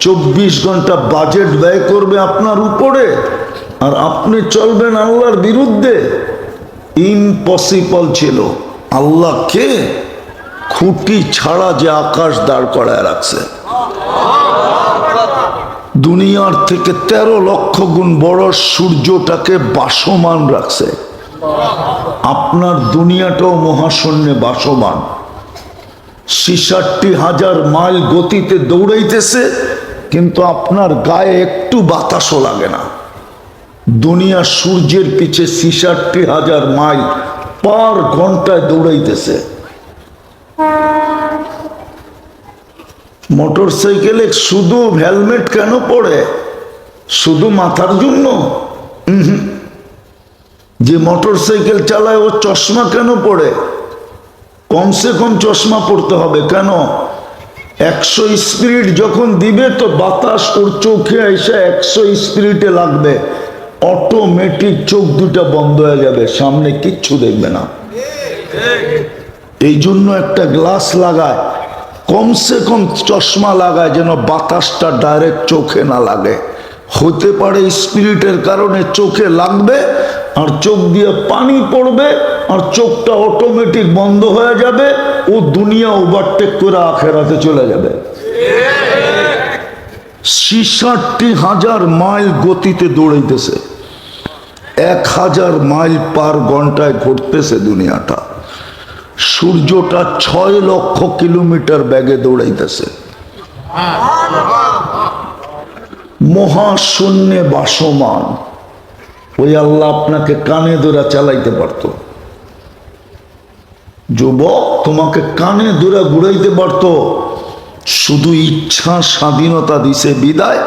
চব্বিশ ঘণ্টা বাজেট ব্যয় করবে আপনার উপরে। আর আপনি চলবেন আল্লাহর বিরুদ্ধে। ইম্পসিবল ছিল। আল্লাহকে খুঁটি ছাড়া যে আকাশ দাঁড় করায় রাখছে। দুনিয়ার থেকে তেরো লক্ষ গুণ বড় সূর্যটাকে বাসমান রাখছে। আপনার দুনিয়াটাও মহাশূন্যে বাসমান। ছিষট্টি হাজার মাইল গতিতে দৌড়াইতেছে। কিন্তু আপনার গায়ে একটু বাতাসও লাগে না। দুনিয়া সূর্যের পিছে ছিষট্টি হাজার মাইল পার ঘন্টায় দৌড়াইতেছে। মোটর সাইকেলে শুধু হেলমেট কেন পড়ে? শুধু মাথার জন্য। যে মোটর সাইকেল চালায় ও চশমা কেন পড়ে? কমসে কম চশমা পড়তে হবে কেন? একশো স্পিরিট যখন দিবে তো বাতাস ওর চোখে এসে একশো স্পিরিটে লাগবে। অটোমেটিক চোখ দুটা বন্ধ হয়ে যাবে, সামনে কিচ্ছু দেখবে না। এই জন্য একটা গ্লাস লাগায়, কমসে কম চশমা লাগায় যেন বাতাসটা ডাইরেক্ট চোখে না লাগে। হতে পারে স্পিরিটের কারণে চোখে লাগবে আর চোখ দিয়ে পানি পড়বে আর চোখটা অটোমেটিক বন্ধ হয়ে যাবে, ও দুনিয়া ওভারটেক করে আখেরাতে চলে যাবে। ছিষট্টি হাজার মাইল গতিতে দৌড়াইতেছে। এক হাজার মাইল পার ঘন্টায় ঘুরতেছে দুনিয়াটা। সূর্যটা ছয় লক্ষ কিলোমিটার ব্যাগে দৌড়াইতেছে। মহাশূন্যে বাসমান। ওই আল্লাহ আপনাকে কানে ধরে চালাইতে পারত। যুবক তোমাকে কানে ধরে ঘুরাইতে পারত। শুধু ইচ্ছা স্বাধীনতা দিছে বিদায়,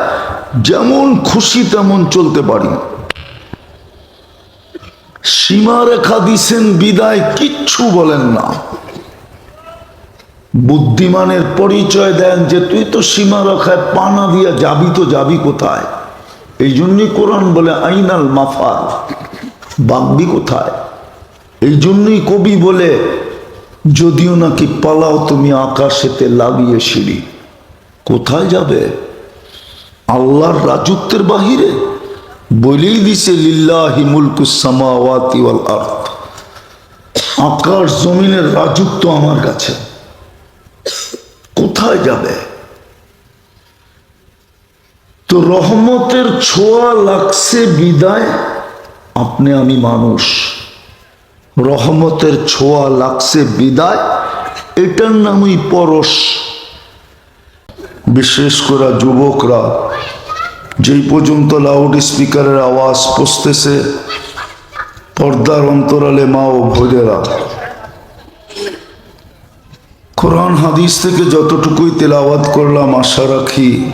যেমন খুশি তেমন চলতে পারি। সীমারেখা দিছেন বিদায় কিচ্ছু বলেন না। বুদ্ধিমানের পরিচয় দেন যে তুই তো সীমারেখায় পানা দিয়া যাবি তো যাবি কোথায়? এই জন্যই কোরআন বলে, আইনাল মাফার বাগবি কোথায়? এই জন্যই কবি বলে, যদিও নাকি পালাও তুমি আকাশেতে লাগিয়ে সিঁড়ি, কোথায় যাবে? আল্লাহর রাজত্বের বাহিরে বলেই দিছে, লিল্লাহি মুলকুসামাওয়াতি ওয়াল আরদ আকাশ জমিনের রাজত্ব আমার কাছে, কোথায় যাবে? তো রহমতের ছোঁয়া লাগছে বিদায়। আপনি আমি মানুষ। রহমতের ছোঁয়া লাগছে বিদায়। এটার নামই পরশ। বিশেষ করে যুবকরা, যেই পর্যন্ত লাউড স্পিকারের আওয়াজ পৌঁছতেছে, পর্দার অন্তরালে মা ও ভোজেরা কোরআন হাদিস থেকে যতটুকুই তেলাওয়াত করলাম, আশা রাখি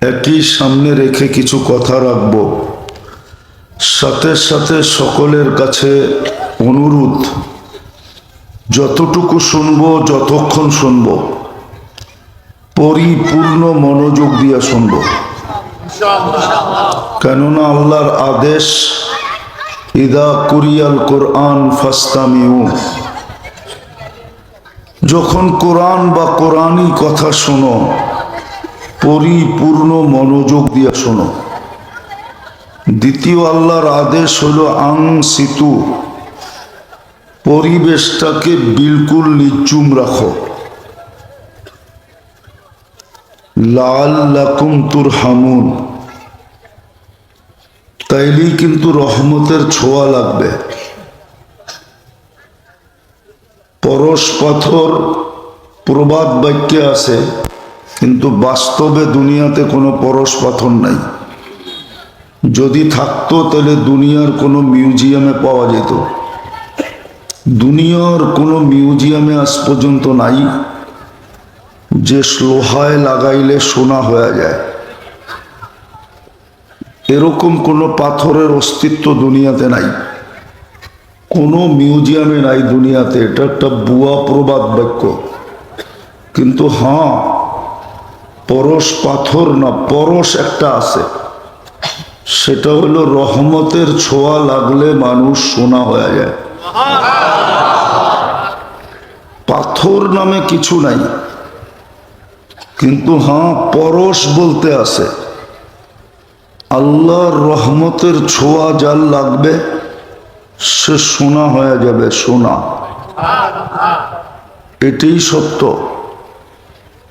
একই সামনে রেখে কিছু কথা রাখব। সাথে সাথে সকলের কাছে অনুরোধ, যতটুকু শুনব, যতক্ষণ শুনব। পরিপূর্ণ মনোযোগ দিয়ে শুনব। কেননা আল্লাহর আদেশ, ইদা কুরিয়াল কোরআন ফাস্তামিউ। যখন কোরআন বা কোরআনই কথা শোনো পরিপূর্ণ মনোযোগ দিয়ে শোনো। দ্বিতীয় আল্লাহর আদেশ হলো আং সিতু। পরিবেশটাকে বিলকুল নিচুম রাখো। লাল লাকুম তুর হামুন তাইলেই কিন্তু রহমতের ছোঁয়া লাগবে। পরশ পাথর প্রবাদ বাক্যে আছে কিন্তু বাস্তবে দুনিয়াতে কোনো পরশ পাথর নাই। যদি থাকতো, তাহলে দুনিয়ার কোনো মিউজিয়ামে পাওয়া যেত। দুনিয়ার কোনো মিউজিয়ামে আজ পর্যন্ত নাই, যে লোহায় লাগাইলে সোনা হয়ে যায়। এরকম কোনো পাথরের অস্তিত্ব দুনিয়াতে নাই। কোনো মিউজিয়ামে নাই দুনিয়াতে। এটা একটা বুয়া প্রবাদ বাক্য। কিন্তু হ্যাঁ পরশ পাথর না, পরশ একটা আছে। সেটা হলো রহমতের ছোঁয়া লাগলে মানুষ সোনা হয়ে যায়। পাথর নামে কিছু নাই। কিন্তু হ্যাঁ পরশ বলতে আছে। আল্লাহর রহমতের ছোঁয়া যার লাগবে, সে সোনা হয়ে যাবে, সোনা। এটাই সত্য।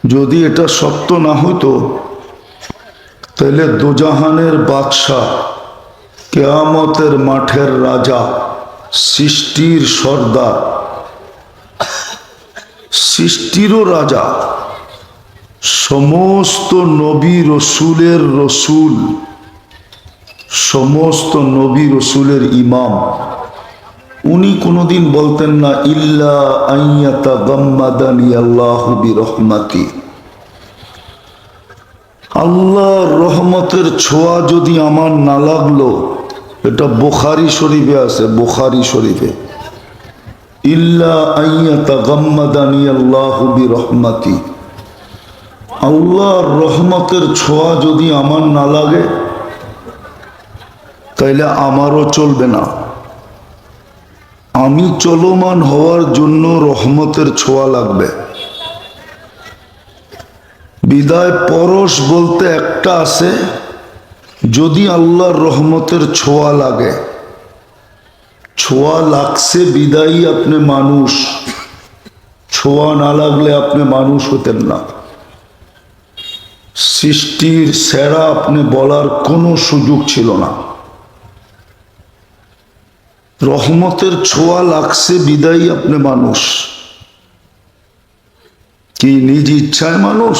যদি এটা সত্য না হতো তাহলে দোজাহানের বাদশাহ কেয়ামতের মাঠের রাজা, সৃষ্টির সর্দার, সৃষ্টিরও রাজা, সমস্ত নবী রসুলের রসুল, সমস্ত নবী রসুলের ইমাম উনি কোনোদিন বলতেন না, ইল্লা আইয়াতা গাম্মাদানি আল্লাহ রহমাতি আল্লাহর রহমতের ছোঁয়া যদি আমার না লাগল, এটা বোখারি শরীফে আছে, বোখারি শরীফে। ইল্লা আইয়াতা গাম্মাদানি আল্লাহ রহমাতি আল্লাহর রহমতের ছোঁয়া যদি আমার না লাগে, তাইলে আমারও চলবে না। আমি চলমান হওয়ার জন্য রহমতের ছোঁয়া লাগবে। বিদায় পরশ বলতে একটা আছে, যদি আল্লাহর রহমতের ছোঁয়া লাগে। ছোঁয়া লাগছে বিদায়ী আপনি মানুষ। ছোঁয়া না লাগলে আপনি মানুষ হতেন না। সৃষ্টির সেরা আপনি বলার কোনো সুযোগ ছিল না। রহমতের ছোঁয়া লাগছে বিদায়ী আপনি মানুষ। কি নিজ ইচ্ছায় মানুষ?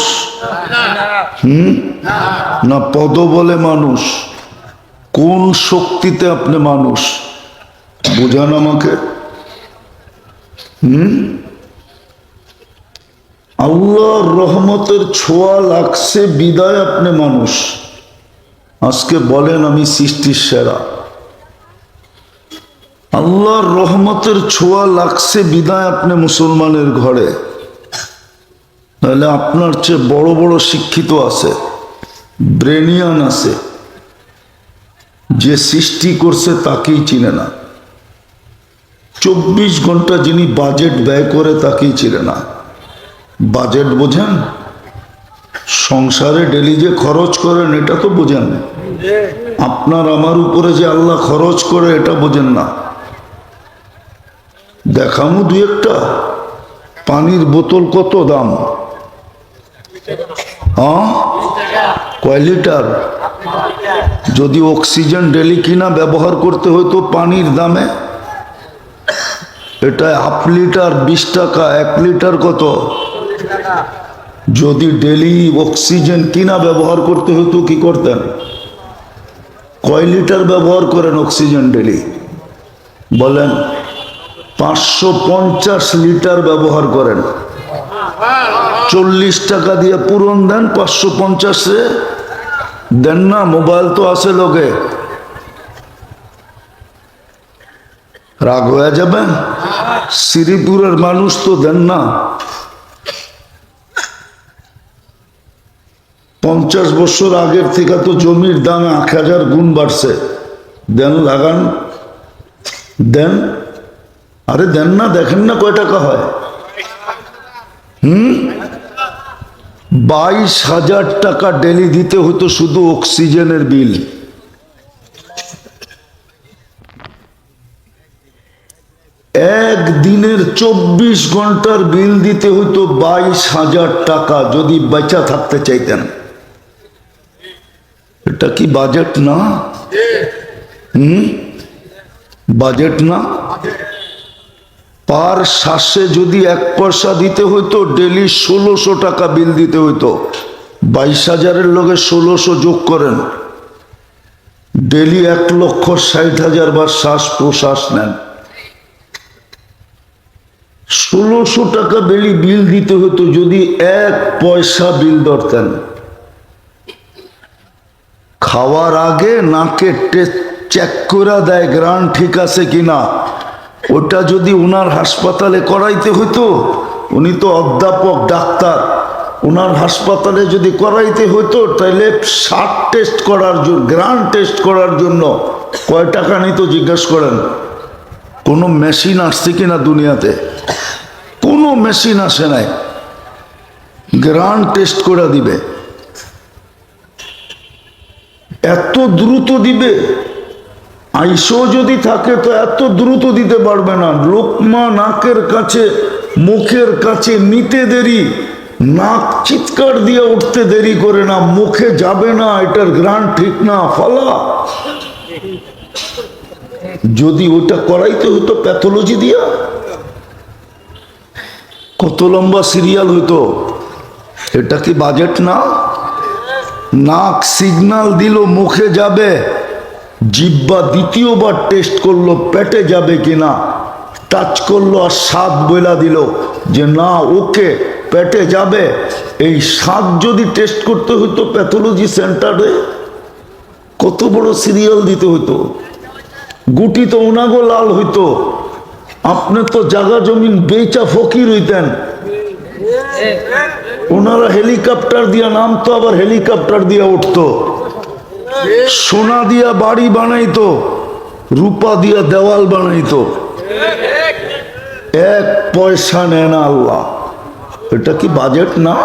হুম? না পদ বলে মানুষ? কোন শক্তিতে আপনি মানুষ? বোঝান আমাকে। হুম? আল্লাহর রহমতের ছোঁয়া লাগছে বিদায় আপনি মানুষ। আজকে বলেন আমি সৃষ্টির সেরা। আল্লাহর রহমতের ছোঁয়া লাগছে বিদায় আপনি মুসলমানের ঘরে। তাহলে আপনার চেয়ে বড় বড় শিক্ষিত আছে, ব্রেনিয়ান আছে। যে সৃষ্টি করছে তাকেই চিনে না। চব্বিশ ঘণ্টা যিনি বাজেট ব্যয় করে তাকেই চিনে না। বাজেট বোঝেন? সংসারে ডেলি যে খরচ করেন, এটা তো বোঝেন। আপনার আমার উপরে যে আল্লাহ খরচ করে, এটা বোঝেন না। দেখামু দু একটা। পানির বোতল কত দাম? হ্যাঁ? কয় লিটার? যদি অক্সিজেন ডেলি কিনা ব্যবহার করতে হতো পানির দামে? এটা হাফ লিটার বিশ টাকা, এক লিটার কত? যদি ডেলি অক্সিজেন কিনা ব্যবহার করতে হতো কি করতেন? কয় লিটার ব্যবহার করেন অক্সিজেন ডেলি? বলেন। পাঁচশো পঞ্চাশ লিটার ব্যবহার করেন। চল্লিশ টাকা দিয়ে পূরণ দেন, পাঁচশো পঞ্চাশে। দেন না, মোবাইল তো আছে লোকে। রাগ হয়ে যাবেন শ্রীপুরের মানুষ তো দেন না। পঞ্চাশ বছর আগের থেকে তো জমির দাম এক হাজার গুণ বাড়ছে। দেন লাগান। দেন আরে দেন না, দেখেন না কয় টাকা হয়। হুম? বাইশ হাজার টাকা ডেলি দিতে হতো শুধু অক্সিজেনের বিল। একদিনের চব্বিশ ঘণ্টার বিল দিতে হতো বাইশ হাজার টাকা, যদি বেচা থাকতে চাইতেন। এটা কি বাজেট না? হুম? বাজেট না? পার শ্বাসে যদি এক পয়সা দিতে হইতো, ডেলি ষোলোশো টাকা বিল দিতে হইতো। বাইশ হাজারের লোকে ষোলোশো যোগ করেন। ডেলি এক লক্ষ ষাট হাজার বার শ্বাস প্রশ্বাস নেন। ষোলোশো টাকা বেলি বিল দিতে হতো যদি এক পয়সা বিল ধরতেন। খাওয়ার আগে নাকে চেক করে দেয়, গ্রান ঠিক আছে কিনা। ওটা যদি ওনার হাসপাতালে করাইতে হইতো, উনি তো অধ্যাপক, ডাক্তার। ওনার হাসপাতালে যদি করাইতে হইতো তাহলে ষাট টেস্ট করার জন্য, গ্রান টেস্ট করার জন্য কয় টাকা নিত জিজ্ঞেস করেন। কোনো মেশিন আসছে কিনা দুনিয়াতে? কোনো মেশিন আসে নাই। গ্রান টেস্ট করে দিবে। এত দ্রুত দিবে। আইসো যদি থাকে তো এত দ্রুত দিতে পারবে না। লোকমা নাকের কাছে, মুখের কাছে নিতে দেরি। নাক চিৎকার দিয়ে উঠতে দেরি করে না, মুখে যাবে না, এটার গ্রান ঠিক না, ফলা। যদি ওটা করাইতে হতো প্যাথোলজি দিয়া, কত লম্বা সিরিয়াল হইতো। এটা কি বাজেট না? নাক সিগনাল দিল, মুখে যাবে। জিব্বা দ্বিতীয়বার টেস্ট করল, পেটে যাবে কিনা? টাচ করল আর স্বাদ বইলা দিল যে না, ওকে, পেটে যাবে। এই স্বাদ যদি টেস্ট করতে হতো প্যাথোলজি সেন্টারে কত বড় সিরিয়াল দিতে হতো গুটি তো উনাগো লাল হইতো। আপনি তো জাগা জমিন বেচা ফকির হইতেন। ওনারা হেলিকপ্টার দিয়া নামতো, আবার হেলিকপ্টার দিয়া উঠতো। সোনা দিয়া বাড়ি বানাইতো, রূপা দিয়া দেওয়াল বানাইতো। এক পয়সা নেয় না আল্লাহ। এটা কি বাজেট না?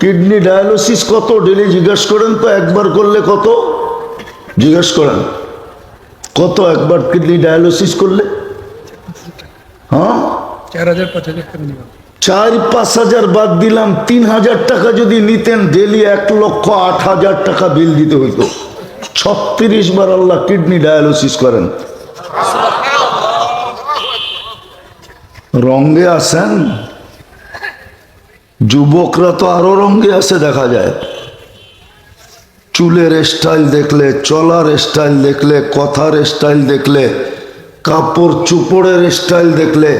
কিডনি ডায়ালিসিস কত? ডেলি জিজ্ঞেস করেন তো, একবার করলে কত? জিজ্ঞেস করেন, কত একবার কিডনি ডায়ালিসিস করলে? হ্যাঁ? চার হাজার পাঁচ হাজার চার পাঁচ হাজার বাদ দিলাম, তিন হাজার টাকা যদি নিতেন, ডেলি এক লক্ষ আট হাজার টাকা বিল দিতে হইতো। ছত্রিশ বার আল্লাহ কিডনি ডায়ালিসিস করেন। রঙ্গে আছেন? যুবকরা তো আরও রঙ্গে আছে দেখা যায়। চুলের স্টাইল দেখলে, চলার স্টাইল দেখলে, কথার স্টাইল দেখলে, কাপড় চুপড়ের স্টাইল দেখলে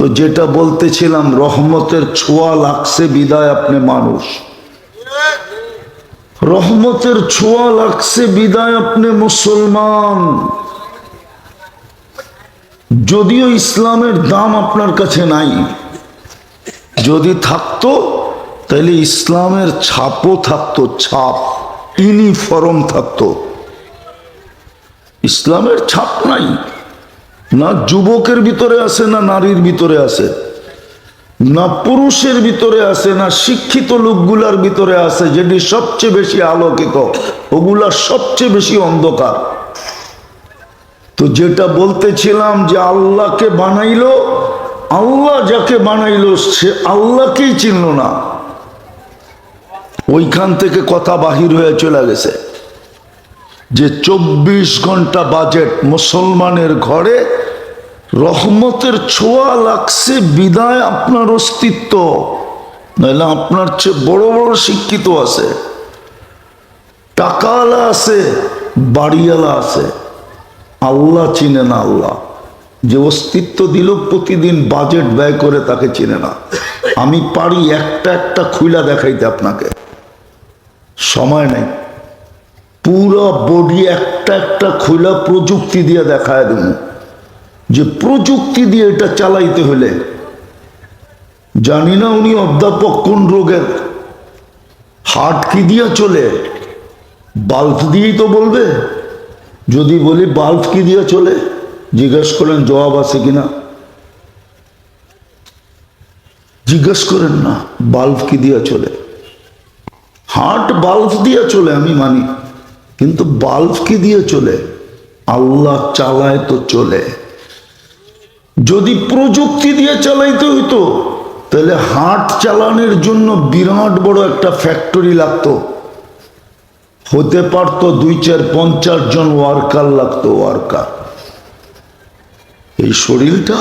তো যেটা বলতেছিলাম, রহমতের ছোঁয়া লাগছে, বিদায় আপনি মানুষ। রহমতের ছোঁয়া লাগছে, বিদায় আপনি মুসলমান। যদিও ইসলামের দাম আপনার কাছে নাই, যদি থাকতো, তাহলে ইসলামের ছাপও থাকতো, ছাপ, ইউনিফর্ম থাকতো। ইসলামের ছাপ নাই। না যুবকের ভিতরে আছে, না নারীর ভিতরে আছে, না পুরুষের ভিতরে আছে, না শিক্ষিত লোকগুলার ভিতরে আছে, যেটি সবচেয়ে বেশি আলোকিত, ওগুলা সবচেয়ে বেশি অন্ধকার। তো যেটা বলতেছিলাম যে আল্লাহকে বানাইলো, আল্লাহ যাকে বানাইলো, সে আল্লাহকেই চিনল না। ওইখান থেকে কথা বাহির হয়ে চলে গেছে যে চব্বিশ ঘণ্টা বাজেট মুসলমানের ঘরে রহমতের ছোঁয়া লাগছে, বিদায় আপনার অস্তিত্ব। নাহলে আপনার চেয়ে বড় বড় শিক্ষিত আছে, টাকাওয়ালা আছে, বাড়িওয়ালা আছে। আল্লাহ চিনে না আল্লাহ। যে অস্তিত্ব দিল প্রতিদিন বাজেট ব্যয় করে তাকে চিনে না। আমি পারি একটা একটা খুইলা দেখাইতে আপনাকে। সময় নেই। পুরো বডি একটা একটা খোলা প্রযুক্তি দিয়ে দেখায় দেব। যে প্রযুক্তি দিয়ে এটা চালাইতে হলে, জানি না উনি অধ্যাপক কোন রোগের হার্ট কি দিয়ে চলে, বাল্ব দিয়েই তো বলবে। যদি বলি বাল্ব কি দিয়ে চলে, জিজ্ঞেস করেন জবাব আছে কিনা। জিজ্ঞেস করেন না, বাল্ব কি দিয়ে চলে। হার্ট বাল্ব দিয়ে চলে, আমি মানি। কিন্তু বাল্ব কি দিয়ে চলে? আল্লাহ চালায় তো চলে। যদি প্রযুক্তি দিয়ে চালাইতে হইতো, তাহলে হাট চালানোর জন্য বিরাট বড় একটা ফ্যাক্টরি লাগতো। হতে পারতো দুই চার পঞ্চাশ জন ওয়ার্কার লাগতো ওয়ার্কার এই শরীরটা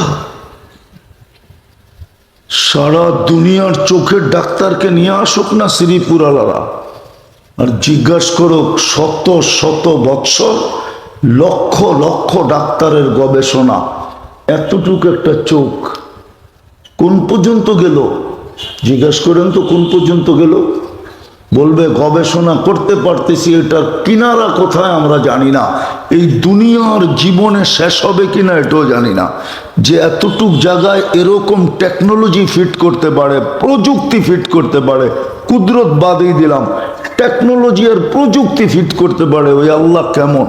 সারা দুনিয়ার চোখের ডাক্তারকে নিয়ে আসুক না শ্রীপুর আলারা আর জিজ্ঞাসা করুক শত শত বৎসর লক্ষ লক্ষ ডাক্তারের গবেষণা। এতটুকু একটা চোখ কোন পর্যন্ত গেল? জিজ্ঞেস করেন তো, কোন পর্যন্ত গেল? বলবে, গবেষণা করতে পারতেছি এটার কিনারা কোথায় আমরা জানি না। এই দুনিয়ার জীবনে শেষ হবে কিনা এটাও জানি না। যে এতটুক জায়গায় এরকম টেকনোলজি ফিট করতে পারে, প্রযুক্তি ফিট করতে পারে, কুদরত বাদেই দিলাম টেকনোলজি আর প্রযুক্তি ফিট করতে পারে, ওই আল্লাহ কেমন?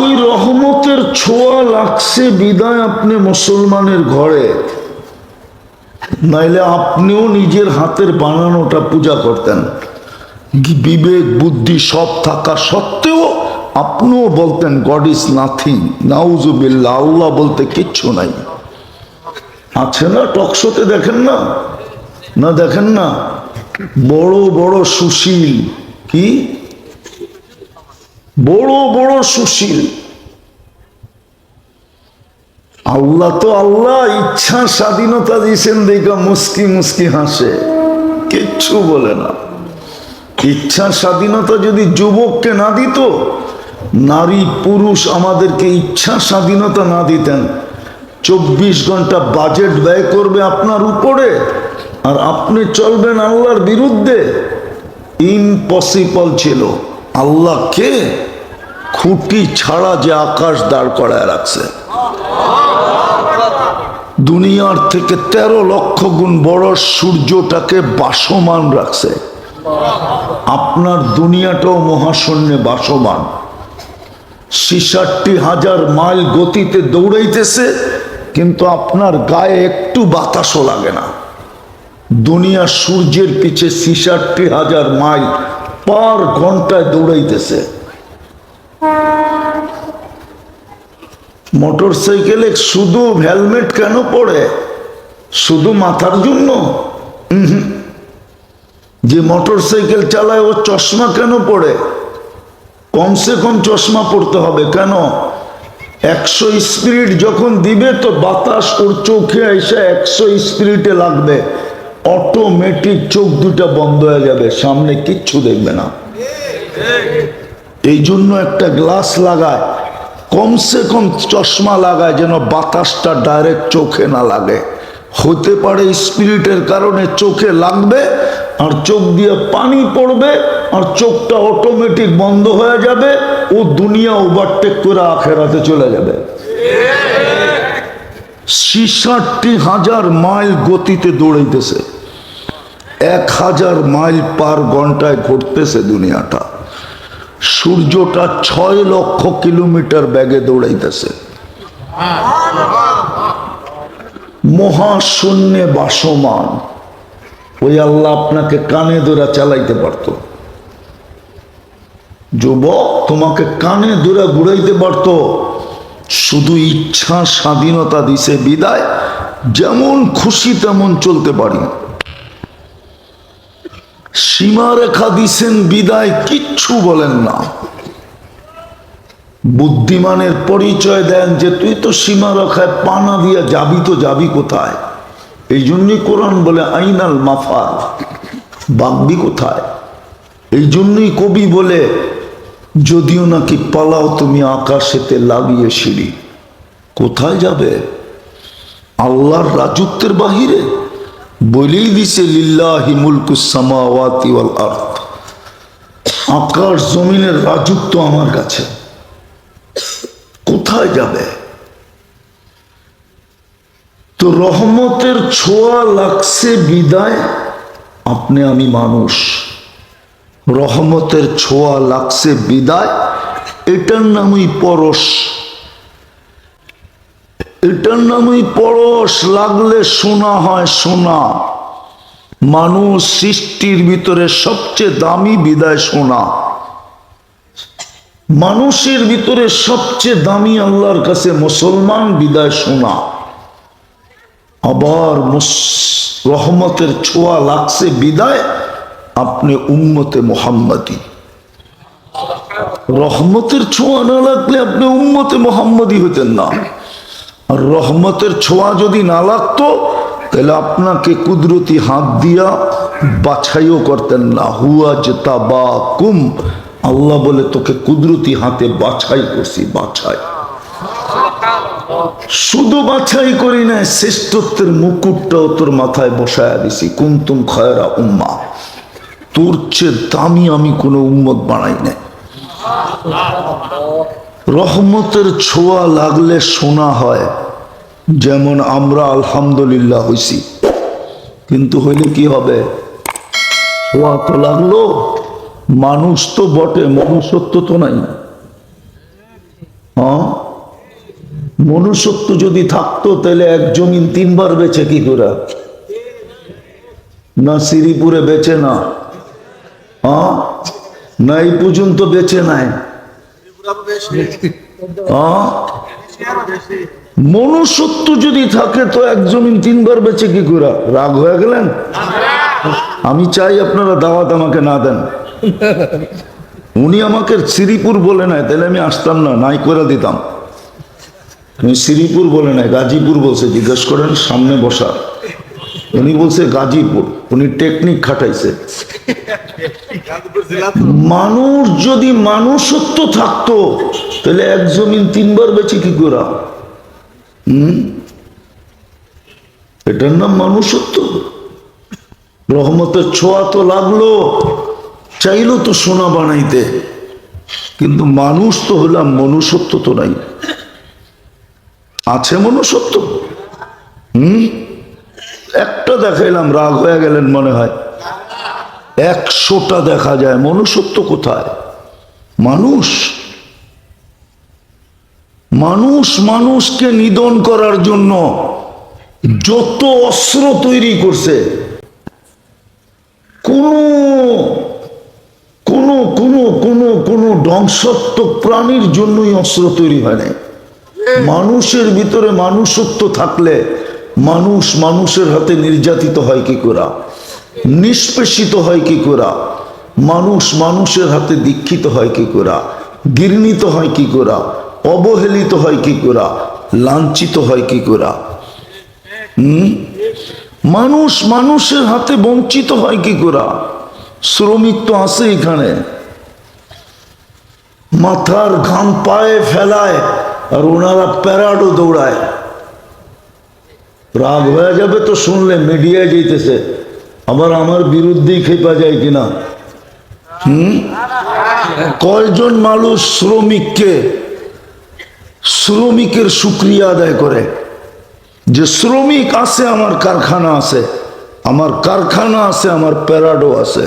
ওই রহমতের ছোঁয়া লাগছে বিদায় আপনি মুসলমানের ঘরে। নাইলে আপনিও নিজের হাতের বানানোটা পূজা করতেন। বিবেক, বুদ্ধি সব থাকা সত্ত্বেও আপনিও বলতেন গড ইজ নাথিং নাউজুবিল্লা আল্লাহ বলতে কিচ্ছু নাই। আছে না টকশোতে দেখেন না? না দেখেন না? বড় বড় সুশীল। কি? বড় বড় সুশীল। আল্লাহ তো আল্লাহ, ইচ্ছা স্বাধীনতা দিয়েছেন দেখা মুস্কি মুস্কি হাসে। কিচ্ছু বলে না। ইচ্ছা স্বাধীনতা যদি যুবককে না দিত, নারী পুরুষ আমাদেরকে ইচ্ছা স্বাধীনতা না দিতেন। চব্বিশ ঘণ্টা বাজেট ব্যয় করবে আপনার উপরে, আর আপনি চলবেন আল্লাহর বিরুদ্ধে। ইম্পসিবল ছিল। আল্লাহকে খুঁটি ছাড়া যে আকাশ দাঁড় করায় রাখছে। দুনিয়ার থেকে তেরো লক্ষ গুণ বড় সূর্যটাকে বাসমান রাখছে। আপনার দুনিয়াটাও মহাশূন্যে বাসমান। ছিষট্টি হাজার মাইল গতিতে দৌড়াইতেছে, কিন্তু আপনার গায়ে একটু বাতাসও লাগে না। দুনিয়া সূর্যের পিছে ছিষট্টি হাজার মাইল পার ঘন্টায় দৌড়াইতেছে। মোটর সাইকেলে শুধু হেলমেট কেন পড়ে? শুধু মাথার জন্য। যে মোটর সাইকেল চালায় ও চশমা কেন পড়ে? কমসে কম চশমা পড়তে হবে কেন? একশো স্পিরিট যখন দিবে তো বাতাস ওর চোখে এসে একশো স্পিরিটে লাগবে। অটোমেটিক চোখ দুটা বন্ধ হয়ে যাবে সামনে কিচ্ছু দেখবে না। এই জন্য একটা গ্লাস লাগায়। কমসে কম চশমা লাগায় যেন বাতাসটা ডাইরেক্ট চোখে না লাগে। হতে পারে স্পিরিটের কারণে চোখে লাগবে, আর চোখ দিয়ে পানি পড়বে, আর চোখটা অটোমেটিক বন্ধ হয়ে যাবে, ও দুনিয়া ওভারটেক করে আখেরাতে চলে যাবে। ছিষট্টি হাজার মাইল গতিতে দৌড়াইতেছে। এক হাজার মাইল পার ঘন্টায় ঘটতেছে দুনিয়াটা। সূর্যটা ছয় লক্ষ কিলোমিটার ব্যাগে দৌড়াইতেছে। মহাশূন্যে বাসমান। ওই আল্লাহ আপনাকে কানে ধরে চালাইতে পারত। যুবক, তোমাকে কানে ধরে ঘুরাইতে পারত। শুধু ইচ্ছা স্বাধীনতা দিছে বিদায়, যেমন খুশি তেমন চলতে পারি। সীমারেখা দিছেন বিদায়, কিচ্ছু বলেন না। বুদ্ধিমানের পরিচয় দেন যে, তুই তো সীমারেখায় পানা দিয়া যাবি তো যাবি কোথায়? এই জন্যই কোরআন বলে, আইনাল মাফার বাগবি কোথায়? এই জন্যই কবি বলে, যদিও নাকি পালাও তুমি আকাশেতে লাগিয়ে সিঁড়ি, কোথায় যাবে? আল্লাহর রাজত্বের বাহিরে বলেই দিছে, লিল্লাহি মুলকুস সামাওয়াতি ওয়াল আরদ। আকাশ জমিনের রাজত্ব আমার কাছে। কোথায় যাবে? তো রহমতের ছোঁয়া লাগছে বিদায়, আপনি আমি মানুষ। রহমতের ছোঁয়া লাগছে বিদায়, এটার নামই পরশ। এটার নামই পরশ লাগলে শোনা হয় শোনা মানুষ সৃষ্টির ভিতরে সবচেয়ে দামি বিদায় শোনা মানুষের ভিতরে সবচেয়ে দামি আল্লাহর কাছে মুসলমান বিদায় শোনা আবার রহমতের ছোঁয়া লাগছে বিদায়, আপনি উম্মতে মোহাম্মদী। রহমতের ছোঁয়া না লাগলে আপনি উম্মতে মোহাম্মদী হতেন না। রহমতের ছোঁয়া যদি না লাগতো, তাহলে আপনাকে কুদরতি হাত দিয়া বাছাইও করতেন না। হুয়া যেতা বা কুম আল্লাহ বলে, তোকে কুদরতি হাতে বাছাই করছি, বাছাই। শুধু বাছাই করি না শ্রেষ্ঠত্বের মুকুটটাও তোর মাথায় বসায়া দিছি। কুন্তুম খয়রা উম্মা। তোর চেয়ে দামি আমি কোনো উম্মত বানাই নাই। রহমতের ছোঁয়া লাগলে শোনা হয়, যেমন আমরা আলহামদুলিল্লাহ হইছি। কিন্তু হইলে কি হবে? ছোঁয়া তো লাগল, মানুষ তো বটে, মনুষ্যত্ব তো নাই। হ্যাঁ? মনুষ্যত্ব যদি থাকতো, তাহলে এক জমিন তিনবার বেচে কি করে? না শ্রীপুরে বেচে না। হ্যাঁ? না এই পর্যন্ত বেচে নাই। মনুষ্যত্ব যদি থাকে, তো এক জমিন তিনবার বেচে কি করে রাগ হয়ে গেলেন? আমি চাই আপনারা দাওয়াত আমাকে না দেন। উনি আমাকে শ্রীপুর বলে নাই, তাহলে আমি আসতাম না, নাই করে দিতাম। উনি শ্রীপুর বলে নাই, গাজীপুর বলছে, জিজ্ঞেস করেন সামনে বসা। উনি বলছে গাজীপুর, উনি টেকনিক খাটাইছে। মানুষ যদি মানুষত্ব থাকতো, তাহলে এক জমিন তিনবার বেচে কি করা? এটার নাম মানুষত্ব। রহমতের ছোঁয়া তো লাগল, চাইলো তো সোনা বানাইতে। কিন্তু মানুষ তো হলাম, মনুষ্যত্ব তো নাই। আছে মনুষ্যত্ব। হুম? একটা দেখাইলাম, রাগ হয়ে গেলেন মনে হয়। একশোটা দেখা যায়, মনুষ্যত্ব কোথায়? মানুষ। মানুষ মানুষকে নিধন করার জন্য যত অস্ত্র তৈরি করছে, কোনো কোনো কোনো কোনো কোনো ধ্বংসাত্মক প্রাণীর জন্যই অস্ত্র তৈরি হয় নাই। মানুষের ভিতরে মানুষত্ব থাকলে মানুষ মানুষের হাতে নির্যাতিত হয় কি করা? নিষ্পেষিত হয় কি করা? মানুষ মানুষের হাতে দীক্ষিত হয় কি করা? ঘৃণিত হয় কি করা? অবহেলিত হয় কি করা? লাঞ্ছিত হয় কি করা? মানুষ মানুষের হাতে বঞ্চিত হয় কি করা? শ্রমিক তো আছে এখানে। মাথার ঘাম পায়ে ফেলায় আর ওনারা প্যারাডো দৌড়ায়। রাগ হয়ে যাবে তো শুনলে, মিডিয়ায় যেতেছে আবার আমার বিরুদ্ধেই খেপা যায় কিনা? হুম? কয়জন মানুষ শ্রমিককে, শ্রমিকের সুক্রিয়া আদায় করে? যে শ্রমিক আছে, আমার কারখানা আছে, আমার কারখানা আছে, আমার প্যারাডো আছে।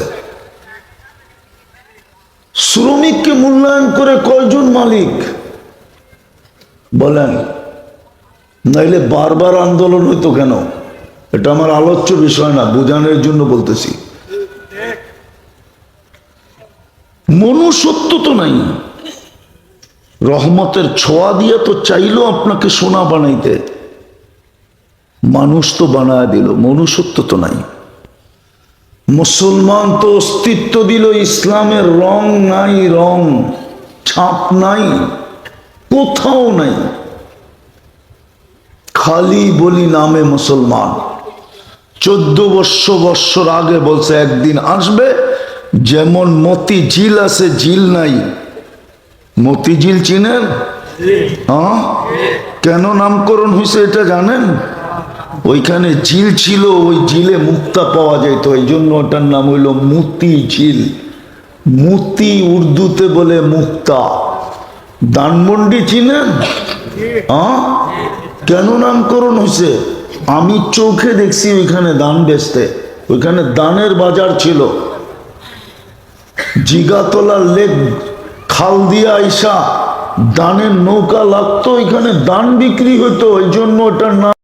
শ্রমিককে মূল্যায়ন করে কয়জন মালিক? বলেন, নাইলে বারবার আন্দোলন হইতো কেন? এটা আমার আলোচ্য বিষয় না, বোঝানোর জন্য বলতেছি। মনুষ্যত্ব তো নাই। রহমতের ছোঁয়া দিয়ে তো চাইলো আপনাকে সোনা বানাইতে। মানুষ তো বানায় দিল, মনুষ্যত্ব তো নাই। মুসলমান তো অস্তিত্ব দিল, ইসলামের রং নাই, রং ছাপ নাই, কোথাও নাই। খালি বলি নামে মুসলমান। চোদ্দ বর্ষ বৎসর আগে বলছে, একদিন আসবে, যেমন মতি ঝিল আছে, ঝিল নাই। মতি ঝিল চিনেন? হ্যাঁ? কেন নামকরণ হয়েছে এটা জানেন? ওইখানে ঝিল ছিল, ওই ঝিলে মুক্তা পাওয়া যেত এই জন্য ওটার নাম হইল মুতি ঝিল মুতি উর্দুতে বলে মুক্তা। দানমন্ডি চিনেন? হ্যাঁ? কেন নামকরণ হয়েছে আমি চোখে দেখছি ওইখানে দান বেচতে। ওইখানে দানের বাজার ছিল। জিগাতলা লেক, খাল দিয়া আইসা দানের নৌকা লাগতো, ওইখানে দান বিক্রি হতো ওই জন্য ওটার নাম